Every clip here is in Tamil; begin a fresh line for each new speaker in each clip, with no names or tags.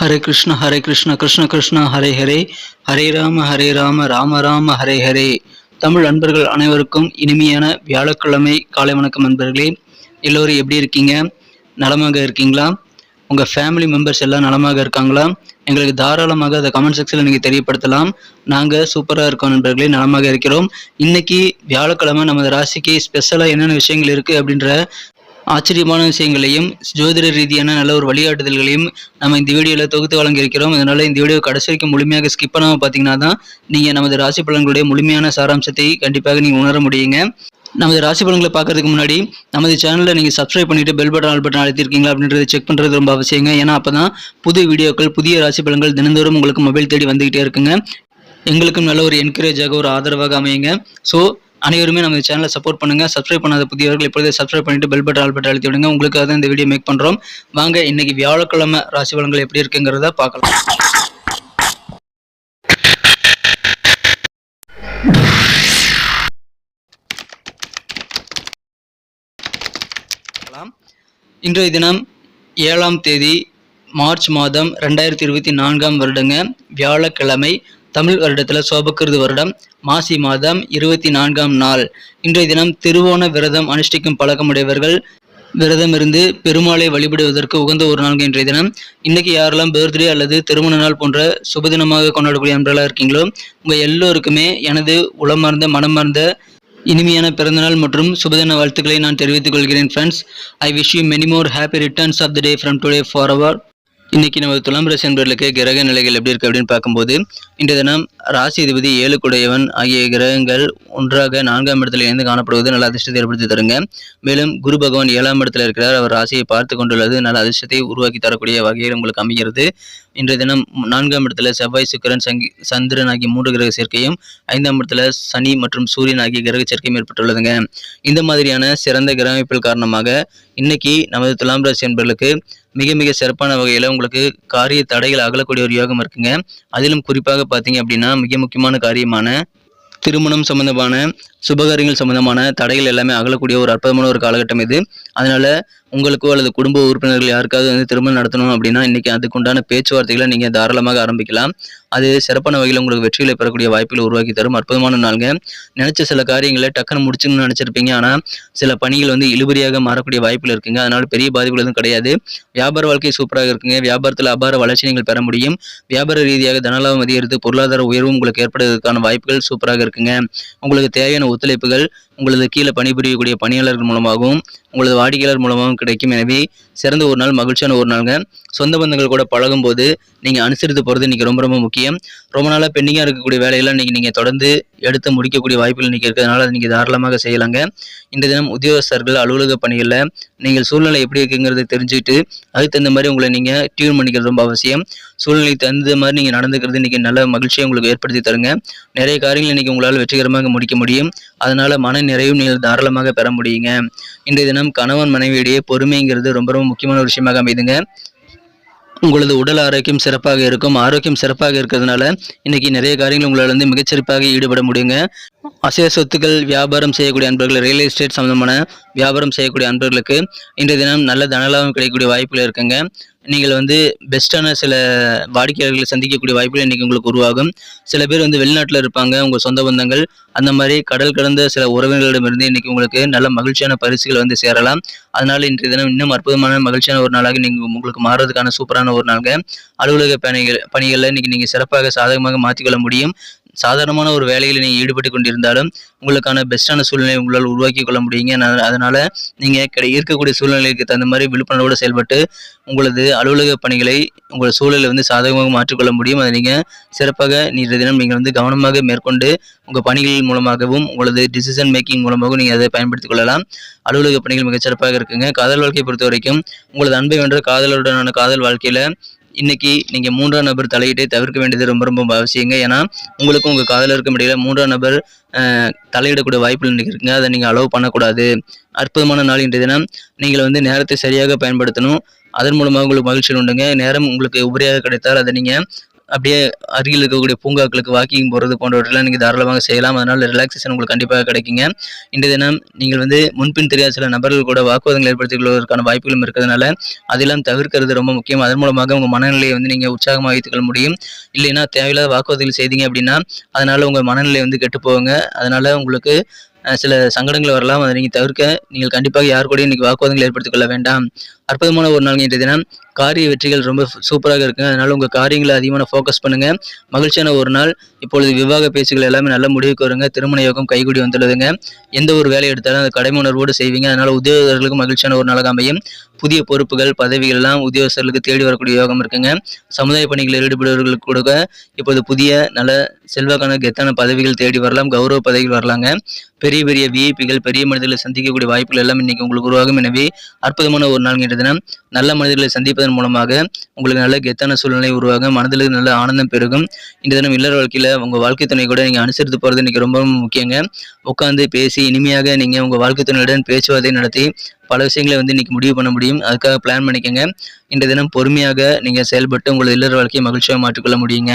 ஹரே கிருஷ்ண ஹரே கிருஷ்ண கிருஷ்ண கிருஷ்ண ஹரே ஹரே. ஹரே ராம ஹரே ராம ராம ராம ஹரே ஹரே. தமிழ் அன்பர்கள் அனைவருக்கும் இனிமையான வியாழக்கிழமை காலை வணக்கம் நண்பர்களே எல்லோரும் எப்படி இருக்கீங்க? நலமாக இருக்கீங்களா? உங்கள் ஃபேமிலி மெம்பர்ஸ் எல்லாம் நலமாக இருக்காங்களா? எங்களுக்கு தாராளமாக அதை கமெண்ட் செக்ஷனில் நீங்கள் தெரியப்படுத்தலாம். நாங்கள் சூப்பராக இருக்கோம் நண்பர்களே நலமாக இருக்கிறோம். இன்னைக்கு வியாழக்கிழமை நமது ராசிக்கு ஸ்பெஷலாக என்னென்ன விஷயங்கள் இருக்குது அப்படின்ற ஆச்சரியமான விஷயங்களையும் ஜோதிட ரீதியான நல்ல ஒரு வழிகாட்டுதல்களையும் நம்ம இந்த வீடியோவில் தொகுத்து வழங்கியிருக்கிறோம். அதனால் இந்த வீடியோ கடைசி வரைக்கும் முழுமையாக ஸ்கிப் பண்ணாமல் பார்த்தீங்கன்னா தான் நீங்கள் நமது ராசி பலன்களுடைய முழுமையான சாராம்சத்தை கண்டிப்பாக நீங்கள் உணர முடியுங்க. நமது ராசி பலன்களை பார்க்கறதுக்கு முன்னாடி நமது சேனலில் நீங்கள் சப்ஸ்கிரைப் பண்ணிட்டு பெல் பட்டன் ஆல் பட்டன் அழுத்திருக்கீங்களா அப்படின்றத செக் பண்ணுறது ரொம்ப அவசியங்க. ஏன்னா அப்போ தான் புது வீடியோக்கள் புதிய ராசி பலன்கள் தினந்தோறும் உங்களுக்கு மொபைல் தேடி வந்துகிட்டே இருக்குங்க. எங்களுக்கும் நல்ல ஒரு என்கரேஜாக ஒரு ஆதரவாக அமையுங்க. ஸோ அனைவருமே நம்ம சேனலை சப்போர்ட் பண்ணுங்க. சப்ஸ்கிரைப் பண்ணாத புதியவர்கள் இப்பொழுதே சப்ஸ்கிரைப் பண்ணிட்டு பெல் பட்டன் ஆல் பட்டன் அழுத்தி விடுங்க. உங்களுக்காக தான் இந்த வீடியோ மேக் பண்ணுறோம் வாங்க இன்னைக்கு வியாழக்கிழமை ராசி பலன்கள் எப்படி இருக்குங்கிறத பார்க்கலாம். இன்றைய தினம் ஏழாம் தேதி மார்ச் மாதம் ரெண்டாயிரத்தி இருபத்தி நான்காம் வருடங்க. வியாழக்கிழமை தமிழ் வருடத்தில் சோபக்கிருது வருடம் மாசி மாதம் இருபத்தி நான்காம் நாள். இன்றைய தினம் திருவோண விரதம் அனுஷ்டிக்கும் பழக்கமுடையவர்கள் விரதம் இருந்து பெருமாளை வழிபடுவதற்கு உகந்த ஒரு நாள் இன்றைய தினம். இன்னைக்கு யாரெல்லாம் பர்த்டே அல்லது திருமண நாள் போன்ற சுபதினமாக கொண்டாடக்கூடிய அன்றெல்லாம் இருக்கீங்களோ உங்கள் எல்லோருக்குமே எனது உளமார்ந்த மனமார்ந்த இனிமையான பிறந்தநாள் மற்றும் சுபதின வாழ்த்துக்களை நான் தெரிவித்துக் கொள்கிறேன் friends I wish you many more happy returns of the day from today for our இன்னைக்கு நமது துலாம் ராசி என்பவர்களுக்கு கிரக நிலைகள் எப்படி இருக்கு அப்படின்னு பார்க்கும்போது இன்றைய தினம் ராசி அதிபதி ஏழுக்குடையவன் ஆகிய கிரகங்கள் ஒன்றாக நான்காம் இடத்துல இருந்து காணப்படுவது நல்ல அதிர்ஷ்டத்தை ஏற்படுத்தி தருங்க. மேலும் குரு பகவான் ஏழாம் இடத்துல இருக்கிறார். அவர் ராசியை பார்த்து கொண்டுள்ளது நல்ல அதிர்ஷ்டத்தை உருவாக்கி தரக்கூடிய வகையில் உங்களுக்கு அமைகிறது. இன்றைய தினம் நான்காம் இடத்துல செவ்வாய் சுக்கிரன் சங்கி சந்திரன் ஆகிய மூன்று கிரக சேர்க்கையும் ஐந்தாம் இடத்துல சனி மற்றும் சூரியன் ஆகிய கிரக சேர்க்கையும் ஏற்பட்டுள்ளதுங்க. இந்த மாதிரியான சிறந்த கிரகமைப்பில் காரணமாக இன்னைக்கு நமது துலாம் ராசி என்பவர்களுக்கு மிக மிக சிறப்பான வகையில் உங்களுக்கு காரிய தடைகள் அகலக்கூடிய ஒரு யோகம் இருக்குங்க. அதிலும் குறிப்பாக பார்த்தீங்க அப்படின்னா மிக முக்கியமான காரியமான திருமணம் சம்பந்தமான சுபகாரியங்கள் சம்பந்தமான தடைகள் எல்லாமே அகலக்கூடிய ஒரு அற்புதமான ஒரு காலகட்டம் இது. அதனால் உங்களுக்கோ அல்லது குடும்ப உறுப்பினர்கள் யாருக்காவது வந்து திருமணம் நடத்தணும் அப்படின்னா இன்னைக்கு அதுக்குண்டான பேச்சுவார்த்தைகளை நீங்கள் தாராளமாக ஆரம்பிக்கலாம். அது சிறப்பான வகையில் உங்களுக்கு வெற்றிகளை பெறக்கூடிய வாய்ப்புகளை உருவாக்கி தரும். அற்புதமான நாளுங்க. நினைச்ச சில காரியங்களை டக்குன்னு முடிச்சுன்னு நினச்சிருப்பீங்க. ஆனால் சில பணிகள் வந்து இழுபறியாக மாறக்கூடிய வாய்ப்புகள் இருக்குங்க. அதனால் பெரிய பாதிப்புகள் எதுவும் கிடையாது. வியாபார வாழ்க்கை சூப்பராக இருக்குங்க. வியாபாரத்தில் அபார வளர்ச்சி நீங்கள் பெற முடியும். வியாபார ரீதியாக தனலாபம் அதிகரித்து பொருளாதார உயர்வும் உங்களுக்கு ஏற்படுவதற்கான வாய்ப்புகள் சூப்பராக இருக்குங்க. உங்களுக்கு தேவையான ஒத்துழைப்புகள் உங்களது கீழே பணிபுரியக்கூடிய பணியாளர்கள் மூலமாகவும் உங்களது வாடிக்கையாளர் மூலமாகவும் கிடைக்கும் எனவே சிறந்த ஒரு நாள் மகிழ்ச்சியான ஒரு நாளுங்க. சொந்த பந்தங்கள் கூட பழகும் போது நீங்கள் அனுசரித்து போகிறது இன்றைக்கி ரொம்ப ரொம்ப முக்கியம். ரொம்ப நாளாக பெண்டிங்காக இருக்கக்கூடிய வேலையெல்லாம் இன்றைக்கி நீங்கள் தொடர்ந்து எடுத்து முடிக்கக்கூடிய வாய்ப்புகள் இன்றைக்கி இருக்கிறதுனால அதை நீங்கள் தாராளமாக செய்யலாங்க. இந்த தினம் உத்தியோகஸ்தர்கள் அலுவலக பணிகளில் நீங்கள் சூழ்நிலை எப்படி இருக்குங்கிறத தெரிஞ்சுக்கிட்டு அதுக்கு தகுந்த மாதிரி உங்களை நீங்கள் டியூன் பண்ணிக்கிறது ரொம்ப அவசியம். சூழ்நிலைக்கு தகுந்த மாதிரி நீங்கள் நடந்துக்கிறது இன்றைக்கி நல்ல மகிழ்ச்சியை உங்களுக்கு ஏற்படுத்தி தருங்க. நிறைய காரியங்கள் இன்றைக்கி உங்களால் வெற்றிகரமாக முடிக்க முடியும். அதனால் மன நிறைவும் நீங்கள் தாராளமாக பெற முடியுங்க. இன்றைய தினம் கணவன் மனைவியிடையே பொறுமைங்கிறது ரொம்ப ரொம்ப முக்கியமான ஒரு விஷயமாக அமைதுங்க. உங்களது உடல் ஆரோக்கியம் சிறப்பாக இருக்கும் ஆரோக்கியம் சிறப்பாக இருக்கிறதுனால இன்னைக்கு நிறைய காரியங்கள் உங்களால் வந்து மிகச்சிறப்பாக ஈடுபட முடியுங்க. அசைய சொத்துக்கள் வியாபாரம் செய்யக்கூடிய அன்பர்கள் ரியல் எஸ்டேட் சம்பந்தமான வியாபாரம் செய்யக்கூடிய அன்பர்களுக்கு இன்றைய தினம் நல்ல தனலாபம் கிடைக்கக்கூடிய வாய்ப்புகள் இருக்குங்க. நீங்கள் வந்து பெஸ்ட்டான சில வாடிக்கையாளர்களை சந்திக்கக்கூடிய வாய்ப்புகள் இன்றைக்கி உங்களுக்கு உருவாகும். சில பேர் வந்து வெளிநாட்டில் இருப்பாங்க உங்கள் சொந்த பந்தங்கள். அந்த மாதிரி கடல் கடந்த சில உறவினர்களிடமிருந்து இன்றைக்கி உங்களுக்கு நல்ல மகிழ்ச்சியான பரிசுகள் வந்து சேரலாம். அதனால் இன்றைய தினம் இன்னும் அற்புதமான மகிழ்ச்சியான ஒரு நாளாக நீங்கள் உங்களுக்கு மாறுறதுக்கான சூப்பரான ஒரு நாளுங்க. அலுவலக பணிகள் பணிகளில் இன்றைக்கி நீங்கள் சிறப்பாக சாதகமாக மாற்றிக்கொள்ள முடியும். சாதாரணமான ஒரு வேலையில் நீங்கள் ஈடுபட்டு கொண்டிருந்தாலும் உங்களுக்கான பெஸ்ட்டான சூழ்நிலை உங்களால் உருவாக்கி கொள்ள முடியுங்க. அதனால் நீங்கள் கிடை இருக்கக்கூடிய சூழ்நிலைக்கு தகுந்த மாதிரி விழிப்புணர்வோடு செயல்பட்டு உங்களது அலுவலக பணிகளை உங்கள் சூழலை வந்து சாதகமாக மாற்றிக்கொள்ள முடியும். அதை நீங்கள் சிறப்பாக நீண்ட தினம் நீங்கள் வந்து கவனமாக மேற்கொண்டு உங்கள் பணிகள் மூலமாகவும் உங்களது டிசிஷன் மேக்கிங் மூலமாகவும் நீங்கள் அதை பயன்படுத்திக் கொள்ளலாம். அலுவலக பணிகள் மிகச்சிறப்பாக இருக்குங்க. காதல் வாழ்க்கையை பொறுத்த வரைக்கும் உங்களது அன்பை வென்ற காதலுடனான காதல் வாழ்க்கையில் இன்னைக்கு நீங்கள் மூன்றாம் நபர் தலையிட்டை தவிர்க்க வேண்டியது ரொம்ப ரொம்ப அவசியங்க. ஏன்னா உங்களுக்கும் உங்கள் காதலருக்கும் இடையில மூன்றாம் நபர் தலையிடக்கூடிய வாய்ப்புகள் இருக்குங்க அதை நீங்கள் அலோவ் பண்ணக்கூடாது. அற்புதமான நாள் இன்றைய தினம். நீங்கள் வந்து நேரத்தை சரியாக பயன்படுத்தணும். அதன் மூலமாக உங்களுக்கு மகிழ்ச்சி உண்டுங்க. நேரம் உங்களுக்கு உபரியாக கிடைத்தால் அதை நீங்கள் அப்படியே அருகில் இருக்கக்கூடிய பூங்காக்களுக்கு வாக்கிங் போகிறது போன்றவற்றெல்லாம் நீங்கள் தாராளமாக செய்யலாம். அதனால் ரிலாக்ஸேஷன் உங்களுக்கு கண்டிப்பாக கிடைக்குங்க. இன்றைய தினம் நீங்கள் வந்து முன்பின் தெரியாத சில நபர்கள் கூட வாக்குவாதங்கள் ஏற்படுத்திக் கொள்வதற்கான வாய்ப்புகளும் இருக்கிறதுனால அதெல்லாம் தவிர்க்கிறது ரொம்ப முக்கியம். அதன் மூலமாக உங்கள் மனநிலையை வந்து நீங்கள் உற்சாகமாக வைத்துக்கொள்ள முடியும். இல்லைன்னா தேவையில்லாத வாக்குவாதங்கள் செய்தீங்க அப்படின்னா அதனால் உங்கள் மனநிலை வந்து கெட்டு போகுங்க. அதனால் உங்களுக்கு சில சங்கடங்கள் வரலாம். அதை நீங்கள் தவிர்க்க நீங்கள் கண்டிப்பாக யார் கூட இன்றைக்கி வாக்குவாதங்கள் ஏற்படுத்திக் கொள்ள வேண்டாம். அற்புதமான ஒரு நாள் இன்றைய தினம். காரிய வெற்றிகள் ரொம்ப சூப்பராக இருக்குங்க அதனால உங்கள் காரியங்களை அதிகமான ஃபோக்கஸ் பண்ணுங்க. மகிழ்ச்சியான ஒரு நாள். இப்பொழுது விவாக பேச்சுகள் எல்லாமே நல்ல முடிவுக்கு வருங்க. திருமண யோகம் கைகூடி வந்துள்ளதுங்க எந்த ஒரு வேலையை எடுத்தாலும் அந்த கடமை உணர்வோடு செய்வீங்க. அதனால உத்தியோகர்களுக்கு மகிழ்ச்சியான ஒரு நாளாக அமையும். புதிய பொறுப்புகள் பதவிகள் எல்லாம் உத்தியோகஸ்தர்களுக்கு தேடி வரக்கூடிய யோகம் இருக்குங்க. சமுதாய பணிகளில் ஈடுபடுபவர்களுக்கு கூட இப்போது புதிய நல்ல செல்வாக்கான கெத்தான பதவிகள் தேடி வரலாம். கௌரவ பதவிகள் வரலாங்க. பெரிய பெரிய விஐபிகள் பெரிய மனிதர்களை சந்திக்கக்கூடிய வாய்ப்புகள் எல்லாம் இன்னைக்கு உங்களுக்கு உருவாகும். எனவே அற்புதமான ஒரு நாள் கேட்டதுன்னா நல்ல மனிதர்களை சந்திப்பதன் மூலமாக உங்களுக்கு நல்ல கெத்தான சூழ்நிலை உருவாகும் மனதில் நல்ல ஆனந்தம் பெருகும். இந்த தினம் இல்லற வாழ்க்கையில் உங்கள் வாழ்க்கை துணை கூட நீங்கள் அனுசரித்து போகிறது இன்னைக்கு ரொம்ப ரொம்ப முக்கியங்க. உட்காந்து பேசி இனிமையாக நீங்கள் உங்கள் வாழ்க்கை துணையுடன் பேச்சுவார்த்தை நடத்தி பல விஷயங்களை வந்து இன்னைக்கு முடிவு பண்ண முடியும். அதுக்காக பிளான் பண்ணிக்கோங்க. இந்த தினம் பொறுமையாக நீங்கள் செயல்பட்டு உங்களது இல்லற வாழ்க்கையை மகிழ்ச்சியாக மாற்றிக்கொள்ள முடியுங்க.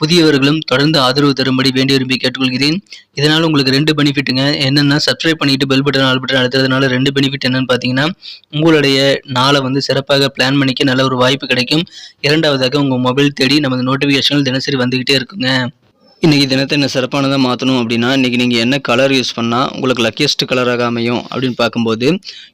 புதியவர்களும் தொடர்ந்து ஆதரவு தரும்படி வேண்டி விரும்பி கேட்டுக்கொள்கிறேன். இதனால் உங்களுக்கு ரெண்டு பெனிஃபிட்டுங்க. என்னென்னா சப்ஸ்கிரைப் பண்ணிட்டு பெல் பட்டன் ஆல் பட்டன் அழுத்துறதுனால ரெண்டு பெனிஃபிட் என்னன்னு பார்த்தீங்கன்னா உங்களுடைய நாளை வந்து சிறப்பாக பிளான் பண்ணிக்க நல்ல ஒரு வாய்ப்பு கிடைக்கும். இரண்டாவதாக உங்கள் மொபைல் தேடி நமது நோட்டிஃபிகேஷன்கள் தினசரி வந்துக்கிட்டே இருக்குங்க. இன்றைக்கி தினத்தை என்ன சிறப்பானதாக மாற்றணும் அப்படின்னா இன்றைக்கி நீங்கள் என்ன கலர் யூஸ் பண்ணால் உங்களுக்கு லக்கியஸ்ட் கலராக அமையும் அப்படின்னு பார்க்கும்போது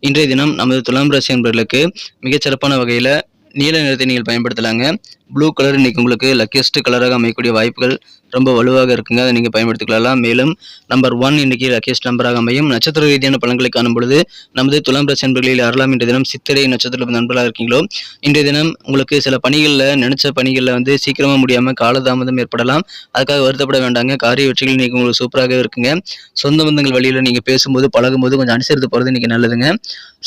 இன்றைய தினம் நமது துலாம் ராசி என்பவர்களுக்கு மிகச்சிறப்பான வகையில் நீல நிறத்தை நீங்கள் பயன்படுத்தலாங்க. ப்ளூ கலர் இன்னைக்கு உங்களுக்கு லக்கியஸ்ட் கலராக அமையக்கூடிய வாய்ப்புகள் ரொம்ப வலுவாக இருக்குங்க. அதை நீங்கள் பயன்படுத்திக்கலாம் மேலும் நம்பர் ஒன் இன்னைக்கு லக்கியஸ்ட் நம்பராக அமையும். நட்சத்திர ரீதியான பலன்களை காணும் பொழுது நமது துலாம் ராசி நண்பர்களில் யாரெல்லாம் இன்றைய தினம் சித்திரை நட்சத்திர நண்பர்களாக இருக்கீங்களோ இன்றைய தினம் உங்களுக்கு சில பணிகளில் நினைச்ச பணிகளில் வந்து சீக்கிரமாக முடியாமல் காலதாமதம் ஏற்படலாம். அதுக்காக வருத்தப்பட வேண்டாங்க. காரிய வெற்றிகள் இன்னைக்கு உங்களுக்கு சூப்பராக இருக்குங்க. சொந்த பந்தங்கள் வழியில் நீங்கள் பேசும்போது பழகும்போது கொஞ்சம் அனுசரித்து போகிறது இன்னைக்கு நல்லதுங்க.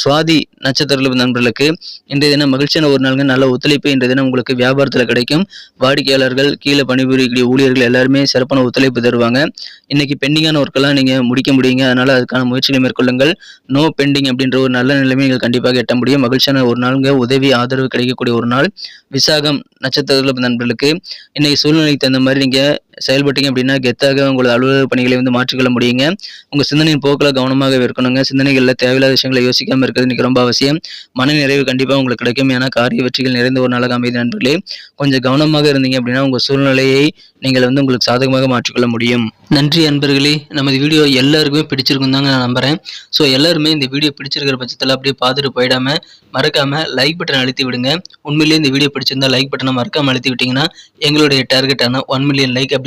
சுவாதி நட்சத்திர நண்பர்களுக்கு இன்றைய தினம் மகிழ்ச்சியான ஒரு நாளுங்க. நல்ல ஒத்துழைப்பு இன்றைய தினம் உங்களுக்கு வியாபாரத்தில் கிடைக்கும். வாடிக்கையாளர்கள் கீழே பணிபுரியக்கூடிய ஊழியர்கள் எல்லாருமே சிறப்பான ஒத்துழைப்பு தருவாங்க. இன்னைக்கு பெண்டிங்கான ஒர்க்கெல்லாம் நீங்கள் முடிக்க முடியுங்க. அதனால அதுக்கான முயற்சிகளை மேற்கொள்ளுங்கள். நோ பெண்டிங் அப்படின்ற ஒரு நல்ல நிலைமை நீங்கள் கண்டிப்பாக எட்ட முடியும். மகிழ்ச்சியான ஒரு நாளுங்க உதவி ஆதரவு கிடைக்கக்கூடிய ஒரு நாள். விசாகம் நட்சத்திரத்தில் நண்பர்களுக்கு இன்னைக்கு சூழ்நிலைக்கு தகுந்த மாதிரி நீங்கள் செயல்பட்டீங்க அப்படின்னா கெத்தாக உங்களது அலுவலக பணிகளை வந்து மாற்றிக்கொள்ள முடியுங்க. உங்கள் சிந்தனையின் போக்கில் கவனமாக இருக்கணுங்க சிந்தனைகளில் தேவையில்லாத விஷயங்களை யோசிக்காமல் இருக்கிறது இன்னைக்கு ரொம்ப அவசியம். மன நிறைவு கண்டிப்பாக உங்களுக்கு கிடைக்கும். ஏன்னா காரிய வெற்றிகள் நிறைந்த ஒரு நாளாக அமைதி நண்பர்களே. கொஞ்சம் கவனமாக இருந்தீங்க அப்படின்னா உங்கள் சூழ்நிலையை நீங்கள் வந்து உங்களுக்கு சாதகமாக மாற்றிக்கொள்ள முடியும். நன்றி அன்பர்களே. நமது வீடியோ எல்லாருக்குமே பிடிச்சிருக்கும் தாங்க நான் நம்புறேன். ஸோ எல்லாருமே இந்த வீடியோ பிடிச்சிருக்கிற பட்சத்தில் அப்படியே பார்த்துட்டு போயிடாம மறக்காம லைக் பட்டன் அழுத்தி விடுங்க. உண்மையிலேயே இந்த வீடியோ பிடிச்சிருந்தா லைக் பட்டனை மறக்காம அழுத்தி விட்டீங்கன்னா எங்களுடைய டார்கெட்டான ஒன் மில்லியன் லைக் அப்படி